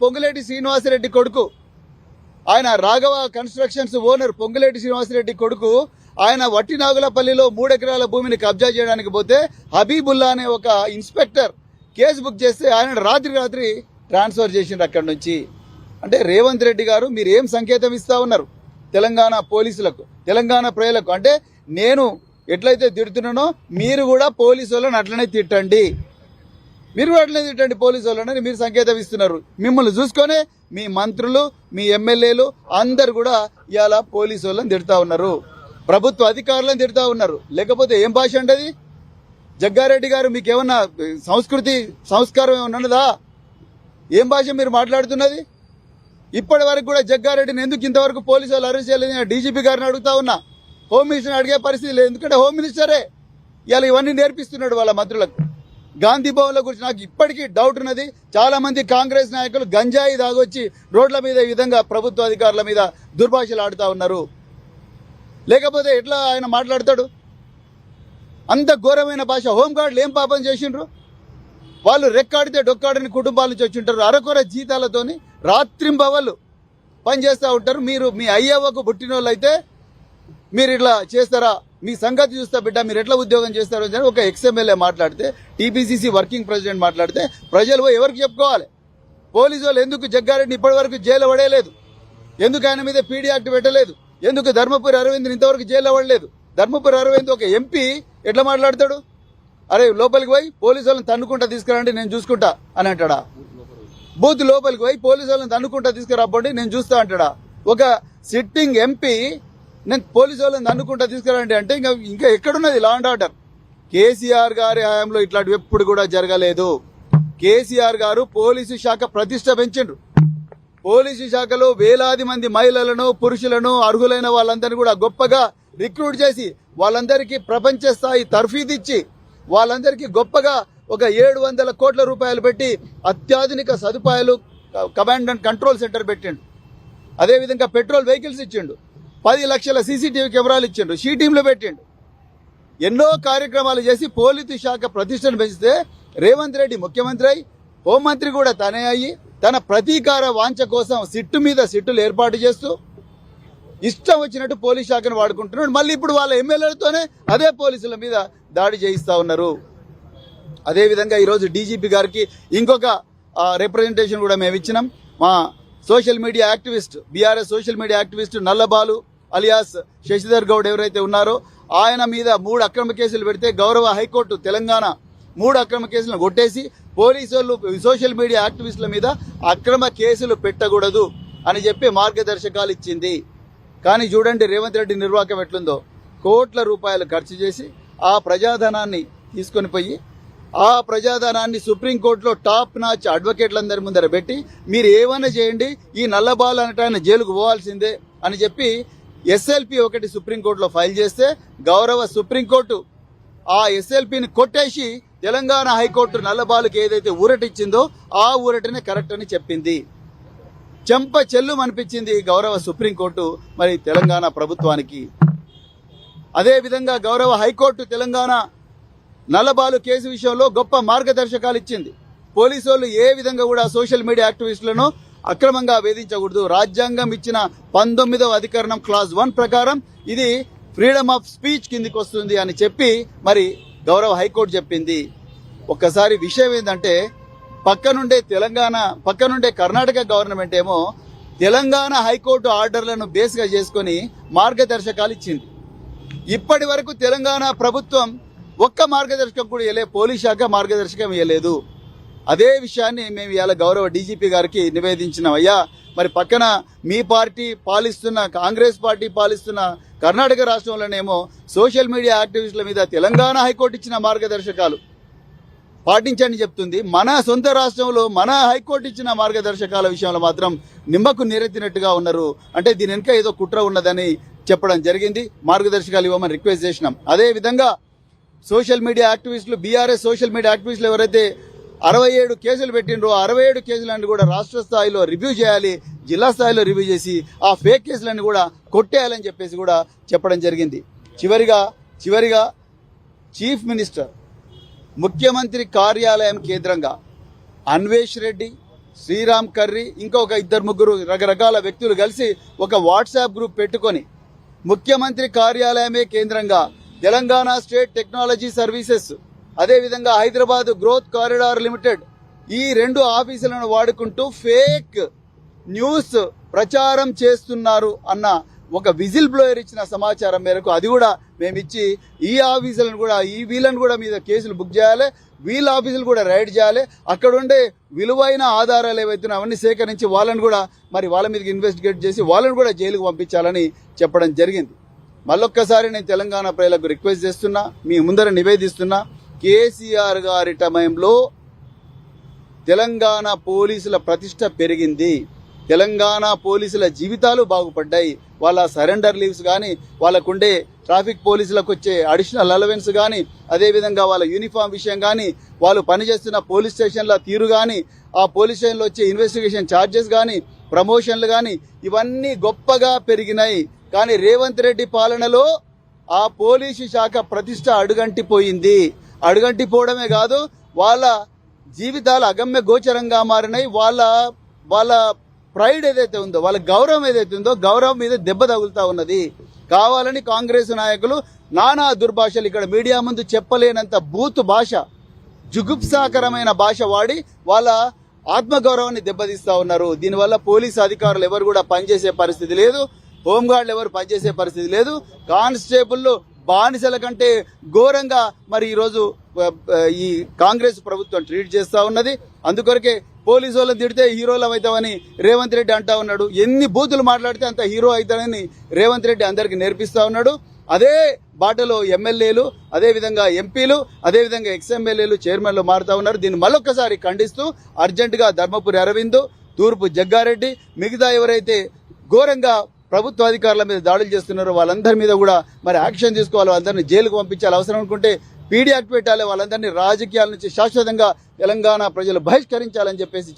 పొంగులేటి శ్రీనివాసరెడ్డి కొడుకు. ఆయన Raghava constructions owner Ponguleti Srinivasa Reddy కొడుకు. ఆయన వట్టినాగులపల్లిలో మూడెకరాల భూమిని కబ్జా చేయడానికి పోతే హబీబుల్లా అనే ఒక ఇన్స్పెక్టర్ కేసు బుక్ చేస్తే ఆయన రాత్రి రాత్రి ట్రాన్స్ఫర్ చేసిండ్రు అక్కడి నుంచి. అంటే రేవంత్ రెడ్డి గారు మీరు ఏం సంకేతం ఇస్తా ఉన్నారు? తెలంగాణ పోలీసులకు తెలంగాణ ప్రజలకు. అంటే నేను ఎట్లయితే తిడుతున్నానో మీరు కూడా పోలీసు వాళ్ళని అట్లనే తిట్టండి. మీరు కూడా ఇటువంటి పోలీసు వాళ్ళని మీరు సంకేతం ఇస్తున్నారు. మిమ్మల్ని చూసుకొని మీ మంత్రులు మీ ఎమ్మెల్యేలు అందరు కూడా ఇవాళ పోలీసు వాళ్ళని తిడతా ఉన్నారు. ప్రభుత్వ అధికారులను తిడతా ఉన్నారు. లేకపోతే ఏం భాష అంటది? జగ్గారెడ్డి గారు మీకు ఏమన్నా సంస్కృతి సంస్కారం ఏమన్నా ఉన్నదా? ఏం భాష మీరు మాట్లాడుతున్నది? ఇప్పటి వరకు కూడా జగ్గారెడ్డిని ఎందుకు ఇంతవరకు పోలీసు వాళ్ళు అరెస్ట్ చేయలేదు డీజీపీ గారిని అడుగుతా ఉన్నా. హోమ్ మినిస్టర్ని అడిగే పరిస్థితి లేదు. ఎందుకంటే హోమ్ మినిస్టరే. ఇవాళ ఇవన్నీ నేర్పిస్తున్నాడు వాళ్ళ మంత్రులకు. గాంధీ భవన్ల గురించి నాకు ఇప్పటికీ డౌట్ ఉన్నది. చాలామంది కాంగ్రెస్ నాయకులు గంజాయి దాగొచ్చి రోడ్ల మీద ఈ విధంగా ప్రభుత్వ అధికారుల మీద దుర్భాషలు ఆడుతూ ఉన్నారు. లేకపోతే ఎట్లా ఆయన మాట్లాడతాడు? అంత ఘోరమైన భాష హోంగార్డులు ఏం పాపం చేసిండ్రు? వాళ్ళు రెక్కాడితే డొక్కాడని కుటుంబాల నుంచి వచ్చి ఉంటారు. అరకొర జీతాలతోని రాత్రింబవళ్ళు పనిచేస్తూ ఉంటారు. మీరు మీ అయ్యవ్వకు పుట్టినోళ్ళు అయితే మీరు ఇట్లా చేస్తారా? మీ సంగతి చూస్తా బిడ్డ మీరు ఎట్లా ఉద్యోగం చేస్తారు అని ఒక ఎక్స్ఎమ్మెల్యే మాట్లాడితే టీపీసీసీ వర్కింగ్ ప్రెసిడెంట్ మాట్లాడితే ప్రజలు పోయి ఎవరికి చెప్పుకోవాలి? పోలీసు వాళ్ళు ఎందుకు జగ్గారెడ్డి ఇప్పటి వరకు జైలు పడేయలేదు? ఎందుకు ఆయన మీద పీడీ యాక్ట్ పెట్టలేదు? ఎందుకు ధర్మపురి అరవింద్ని ఇంతవరకు జైలు పడలేదు? ధర్మపురి అరవింద్ ఒక ఎంపీ ఎట్లా మాట్లాడతాడు? అరే లోపలికి పోయి పోలీసు వాళ్ళని తన్నుకుంటా తీసుకురండి నేను చూసుకుంటా అని అంటాడా? బూత్ లోపలికి పోయి పోలీసు వాళ్ళని తన్నుకుంటా తీసుకురాబండి నేను చూస్తా అంటాడా? ఒక సిట్టింగ్ ఎంపీ నేను పోలీసు వాళ్ళని అనుకుంటా తీసుకురండి అంటే ఇంకా ఇంకా ఎక్కడున్నది? లా అండ్ ఆర్డర్ కేసీఆర్ గారి హయాంలో ఇట్లాంటివి ఎప్పుడు కూడా జరగలేదు. కేసీఆర్ గారు పోలీసు శాఖ ప్రతిష్ట పెంచిండ్రు. పోలీసు శాఖలో వేలాది మంది మహిళలను పురుషులను అర్హులైన వాళ్ళందరినీ కూడా గొప్పగా రిక్రూట్ చేసి వాళ్ళందరికీ ప్రపంచ స్థాయి తర్ఫీదిచ్చి వాళ్ళందరికీ గొప్పగా ఒక ఏడు వందల కోట్ల రూపాయలు పెట్టి అత్యాధునిక సదుపాయాలు కమాండ్ అండ్ కంట్రోల్ సెంటర్ పెట్టిండు. అదేవిధంగా పెట్రోల్ వెహికల్స్ ఇచ్చిండు. పది లక్షల సీసీటీవీ కెమెరాలు ఇచ్చిండు షీ టీంలో పెట్టిండు. ఎన్నో కార్యక్రమాలు చేసి పోలీసు శాఖ ప్రతిష్టను పెంచితే రేవంత్ రెడ్డి ముఖ్యమంత్రి అయి హోంమంత్రి కూడా తనే అయ్యి తన ప్రతీకార వాంఛ కోసం సిట్టు మీద సిట్టులు ఏర్పాటు చేస్తూ ఇష్టం వచ్చినట్టు పోలీస్ శాఖను వాడుకుంటున్నాడు. మళ్ళీ ఇప్పుడు వాళ్ళ ఎమ్మెల్యేలతోనే అదే పోలీసుల మీద దాడి చేయిస్తా ఉన్నారు. అదేవిధంగా ఈరోజు డీజీపీ గారికి ఇంకొక రిప్రజెంటేషన్ కూడా మేము ఇచ్చినాం. మా social media activist BRS social media activist Nallabalu alias Shashidhar Goud ఎవరైతే ఉన్నారో ఆయన మీద మూడు అక్రమ కేసులు పెడితే గౌరవ హైకోర్టు తెలంగాణ మూడు అక్రమ కేసులను కొట్టేసి పోలీసులు సోషల్ మీడియా యాక్టివిస్టుల మీద అక్రమ కేసులు పెట్టకూడదు అని చెప్పి మార్గదర్శకాలు ఇచ్చింది. కానీ చూడండి రేవంత్ రెడ్డి నిర్వాహకం ఎట్లుందో. కోట్ల రూపాయలు ఖర్చు చేసి ఆ ప్రజాధనాన్ని తీసుకొని పోయి ఆ ప్రజాధనాన్ని సుప్రీంకోర్టులో టాప్ నాచ్ అడ్వకేట్లందరి ముందర పెట్టి మీరు ఏమైనా చేయండి ఈ నల్లబాల్ ఆయన జైలుకు పోవాల్సిందే అని చెప్పి ఎస్ఎల్పి ఒకటి సుప్రీంకోర్టులో ఫైల్ చేస్తే గౌరవ సుప్రీంకోర్టు ఆ ఎస్ఎల్పిని కొట్టేసి తెలంగాణ హైకోర్టు నల్లబాలుకి ఏదైతే ఊరటిచ్చిందో ఆ ఊరటనే కరెక్ట్ అని చెప్పింది. చెంప చెల్లు అనిపించింది గౌరవ సుప్రీంకోర్టు మరి తెలంగాణ ప్రభుత్వానికి. అదేవిధంగా గౌరవ హైకోర్టు తెలంగాణ నల్లబాలు కేసు విషయంలో గొప్ప మార్గదర్శకాలు ఇచ్చింది. పోలీసు ఏ విధంగా కూడా సోషల్ మీడియా యాక్టివిస్టులను అక్రమంగా వేధించకూడదు. రాజ్యాంగం ఇచ్చిన పంతొమ్మిదవ అధికరణం క్లాస్ వన్ ప్రకారం ఇది ఫ్రీడమ్ ఆఫ్ స్పీచ్ కిందికి వస్తుంది అని చెప్పి మరి గౌరవ హైకోర్టు చెప్పింది. ఒక్కసారి విషయం ఏంటంటే పక్కనుండే తెలంగాణ పక్కనుండే కర్ణాటక గవర్నమెంట్ ఏమో తెలంగాణ హైకోర్టు ఆర్డర్లను బేస్గా చేసుకొని మార్గదర్శకాలు ఇచ్చింది. ఇప్పటి వరకు తెలంగాణ ప్రభుత్వం ఒక్క మార్గదర్శకం కూడా ఇవ్వలే పోలీస్ శాఖ మార్గదర్శకం ఇవ్వలేదు అదే విషయాన్ని మేము ఇవాళ గౌరవ డీజీపీ గారికి నివేదించినాం. అయ్యా మరి పక్కన మీ పార్టీ పాలిస్తున్న కాంగ్రెస్ పార్టీ పాలిస్తున్న కర్ణాటక రాష్ట్రంలోనేమో సోషల్ మీడియా యాక్టివిస్టుల మీద తెలంగాణ హైకోర్టు ఇచ్చిన మార్గదర్శకాలు. పాటించండి చెప్తుంది మన సొంత రాష్ట్రంలో మన హైకోర్టు ఇచ్చిన మార్గదర్శకాల విషయంలో మాత్రం నిమ్మకు నీరెత్తినట్టుగా ఉన్నారు. అంటే దీని వెనుక ఏదో కుట్ర ఉన్నదని చెప్పడం జరిగింది. మార్గదర్శకాలు ఇవ్వమని రిక్వెస్ట్ చేసినాం. అదే విధంగా సోషల్ మీడియా యాక్టివిస్టులు బీఆర్ఎస్ సోషల్ మీడియా యాక్టివిస్టులు ఎవరైతే అరవై ఏడు కేసులు పెట్టిండ్రు. అరవై ఏడు కేసులన్నీ కూడా రాష్ట్ర స్థాయిలో రివ్యూ చేయాలి జిల్లా స్థాయిలో రివ్యూ చేసి ఆ ఫేక్ కేసులన్నీ కూడా కొట్టేయాలని చెప్పేసి కూడా చెప్పడం జరిగింది. చివరిగా చివరిగా చీఫ్ మినిస్టర్ ముఖ్యమంత్రి కార్యాలయం కేంద్రంగా అన్వేష్ రెడ్డి శ్రీరామ్ కర్రీ ఇంకొక ఇద్దరు ముగ్గురు రకరకాల వ్యక్తులు కలిసి ఒక వాట్సాప్ గ్రూప్ పెట్టుకొని ముఖ్యమంత్రి కార్యాలయమే కేంద్రంగా తెలంగాణ స్టేట్ టెక్నాలజీ సర్వీసెస్ అదేవిధంగా హైదరాబాద్ గ్రోత్ కారిడార్ లిమిటెడ్ ఈ రెండు ఆఫీసులను వాడుకుంటూ ఫేక్ న్యూస్ ప్రచారం చేస్తున్నారు అన్న ఒక విజిల్ బ్లోయర్ ఇచ్చిన సమాచారం మేరకు అది కూడా మేము ఇచ్చి ఈ ఆఫీసులను కూడా ఈ వీళ్ళను కూడా మీద కేసులు బుక్ చేయాలి వీళ్ళ ఆఫీసులు కూడా రైడ్ చేయాలి అక్కడ ఉండే విలువైన ఆధారాలు ఏవైతే అవన్నీ సేకరించి వాళ్ళని కూడా మరి వాళ్ళ మీదకి ఇన్వెస్టిగేట్ చేసి వాళ్ళని కూడా జైలుకు పంపించాలని చెప్పడం జరిగింది. మళ్ళొక్కసారి నేను తెలంగాణ ప్రజలకు రిక్వెస్ట్ చేస్తున్నా మీ ముందర నివేదిస్తున్నా కేసీఆర్ గారి టైంలో తెలంగాణ పోలీసుల ప్రతిష్ట పెరిగింది. తెలంగాణ పోలీసుల జీవితాలు బాగుపడ్డాయి. వాళ్ళ సరెండర్ లీవ్స్ కానీ వాళ్ళకుండే ట్రాఫిక్ పోలీసులకు వచ్చే అడిషనల్ అలవెన్స్ కానీ అదేవిధంగా వాళ్ళ యూనిఫామ్ విషయం కానీ వాళ్ళు పనిచేస్తున్న పోలీస్ స్టేషన్ల తీరు కానీ ఆ పోలీస్ స్టేషన్లో వచ్చే ఇన్వెస్టిగేషన్ ఛార్జెస్ కానీ ప్రమోషన్లు కానీ ఇవన్నీ గొప్పగా పెరిగినాయి. కానీ రేవంత్ రెడ్డి పాలనలో ఆ పోలీసు శాఖ ప్రతిష్ట అడుగంటిపోయింది. అడుగంటిపోవడమే కాదు వాళ్ళ జీవితాలు అగమ్య గోచరంగా మారినాయి వాళ్ళ వాళ్ళ ప్రైడ్ ఏదైతే ఉందో వాళ్ళ గౌరవం ఏదైతే ఉందో గౌరవం మీద దెబ్బ తగులుతా ఉన్నది. కావాలని కాంగ్రెస్ నాయకులు నానా దుర్భాషలు ఇక్కడ మీడియా ముందు చెప్పలేనంత బూతు భాష జుగుప్సాకరమైన భాష వాడి వాళ్ళ ఆత్మగౌరవాన్ని దెబ్బతీస్తూ ఉన్నారు. దీనివల్ల పోలీసు అధికారులు ఎవరు కూడా పనిచేసే పరిస్థితి లేదు హోంగార్డులు ఎవరు పనిచేసే పరిస్థితి లేదు. కానిస్టేబుల్ బానిసల కంటే ఘోరంగా మరి ఈరోజు ఈ కాంగ్రెస్ ప్రభుత్వం ట్రీట్ చేస్తూ ఉన్నది. అందుకొరకే పోలీసు వాళ్ళని తిడితే హీరోలు అవుతామని రేవంత్ రెడ్డి అంటా ఉన్నాడు. ఎన్ని బూతులు మాట్లాడితే అంత హీరో అవుతానని రేవంత్ రెడ్డి అందరికీ నేర్పిస్తా ఉన్నాడు. అదే బాటలో ఎమ్మెల్యేలు అదేవిధంగా ఎంపీలు అదేవిధంగా ఎక్స్ఎమ్మెల్యేలు చైర్మన్లు మారుతా ఉన్నారు. దీన్ని మరొకసారి ఖండిస్తూ అర్జెంటుగా ధర్మపురి అరవింద్ తూర్పు జగ్గారెడ్డి మిగతా ఎవరైతే ఘోరంగా ప్రభుత్వ అధికారుల మీద దాడులు చేస్తున్నారు. వాళ్ళందరి మీద కూడా మరి యాక్షన్ తీసుకోవాలి. వాళ్ళందరినీ జైలుకు పంపించాలి. అవసరం అనుకుంటే పీడీ యాక్ట్ పెట్టాలి. వాళ్ళందరినీ రాజకీయాల నుంచి శాశ్వతంగా తెలంగాణ ప్రజలు బహిష్కరించాలని చెప్పేసి